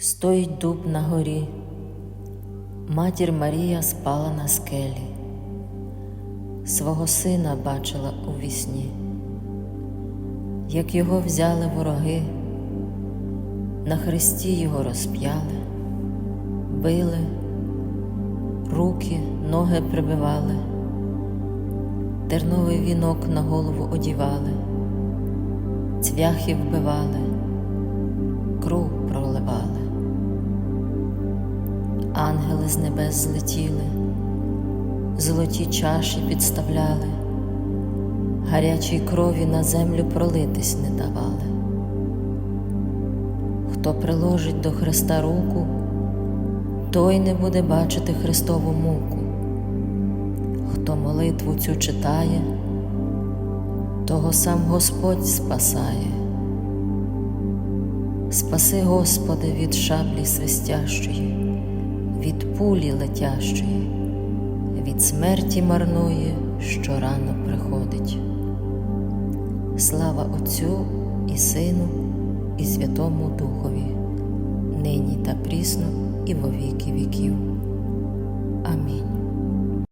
Стоїть дуб на горі, матір Марія спала на скелі, свого сина бачила у вісні, як його взяли вороги, на хресті його розп'яли, били, руки, ноги прибивали, терновий вінок на голову одівали, цвяхи вбивали, кров Ангели з небес злетіли, золоті чаші підставляли, гарячій крові на землю пролитись не давали. Хто приложить до Христа руку, той не буде бачити Христову муку. Хто молитву цю читає, того сам Господь спасає. Спаси, Господи, від шаблі свистящої від пулі летящої, від смерті марної, що рано приходить. Слава Отцю і Сину, і Святому Духові, нині та прісно, і во віки віків.